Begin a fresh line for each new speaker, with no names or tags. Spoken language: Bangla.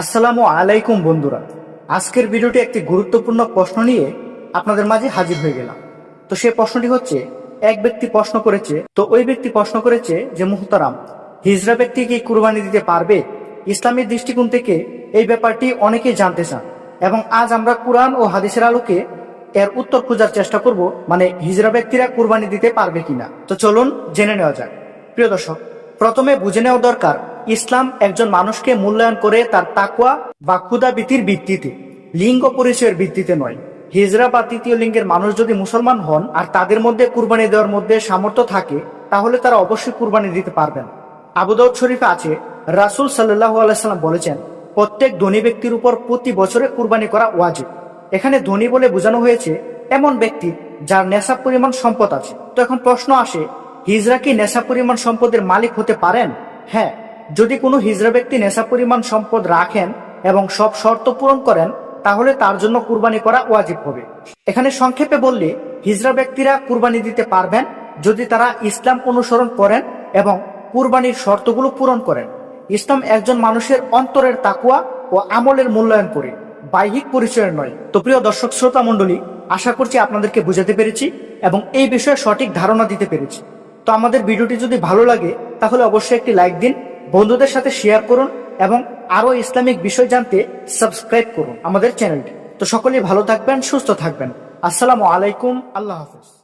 আসসালামু আলাইকুম, বন্ধুরা। আজকের ভিডিওটি একটি গুরুত্বপূর্ণ প্রশ্ন নিয়ে আপনাদের মাঝে হাজির হয়ে গেলাম। তো সে প্রশ্নটি হচ্ছে, এক ব্যক্তি প্রশ্ন করেছে, তো ওই ব্যক্তি প্রশ্ন করেছে যে, মুহতারাম, হিজরা ব্যক্তি কি কুরবানি দিতে পারবে? ইসলামের দৃষ্টিকোণ থেকে এই ব্যাপারটি অনেকেই জানতে চান এবং আজ আমরা কোরআন ও হাদিসের আলোকে এর উত্তর খোঁজার চেষ্টা করব মানে হিজরা ব্যক্তিরা কুরবানি দিতে পারবে কিনা। তো চলুন জেনে নেওয়া যাক। প্রিয় দর্শক, প্রথমে বুঝে নেওয়া দরকার ইসলাম একজন মানুষকে মূল্যায়ন করে তার তাকুয়া বা ক্ষুদাবৃত্তির ভিত্তিতে, লিঙ্গ পরিচয়ের ভিত্তিতে নয়। হিজরা বা তৃতীয় লিঙ্গের মানুষ যদি মুসলমান হন আর তাদের মধ্যে কুরবানি দেওয়ার মধ্যে সামর্থ্য থাকে, তাহলে তারা অবশ্যই কুরবানি দিতে পারবেন। আবুদাউদ শরীফে আছে, রাসুল সাল্লাহ আলাইসাল্লাম বলেছেন, প্রত্যেক ধনী ব্যক্তির উপর প্রতি বছরে কুরবানি করা ওয়াজিব। এখানে ধনী বলে বোঝানো হয়েছে, এমন ব্যক্তি যার নেশা পরিমাণ সম্পদ আছে। তো এখন প্রশ্ন আসে, হিজরা কি নেশা পরিমাণ সম্পদের মালিক হতে পারেন? হ্যাঁ যদি কোনো হিজরা ব্যক্তি নেশা পরিমাণ সম্পদ রাখেন এবং সব শর্ত পূরণ করেন, তাহলে তার জন্য কুরবানি করা ওয়াজিব হবে। এখানে সংক্ষেপে বললে, হিজরা ব্যক্তিরা কুরবানি দিতে পারবেন যদি তারা ইসলাম অনুসরণ করেন এবং কুরবানির শর্তগুলো পূরণ করেন। ইসলাম একজন মানুষের অন্তরের তাকুয়া ও আমলের মূল্যায়ন করে, বাহ্যিক পরিচয়ের নয়। তো প্রিয় দর্শক শ্রোতা মণ্ডলী, আশা করছি আপনাদেরকে বুঝাতে পেরেছি এবং এই বিষয়ে সঠিক ধারণা দিতে পেরেছি। তো আমাদের ভিডিওটি যদি ভালো লাগে, তাহলে অবশ্যই একটি লাইক দিন বন্ধুদের সাথে শেয়ার করুন এবং আরও ইসলামিক বিষয় জানতে সাবস্ক্রাইব করুন আমাদের চ্যানেলটি তো সকলেই ভালো থাকবেন, সুস্থ থাকবেন। আসসালামু আলাইকুম, আল্লাহ হাফিজ।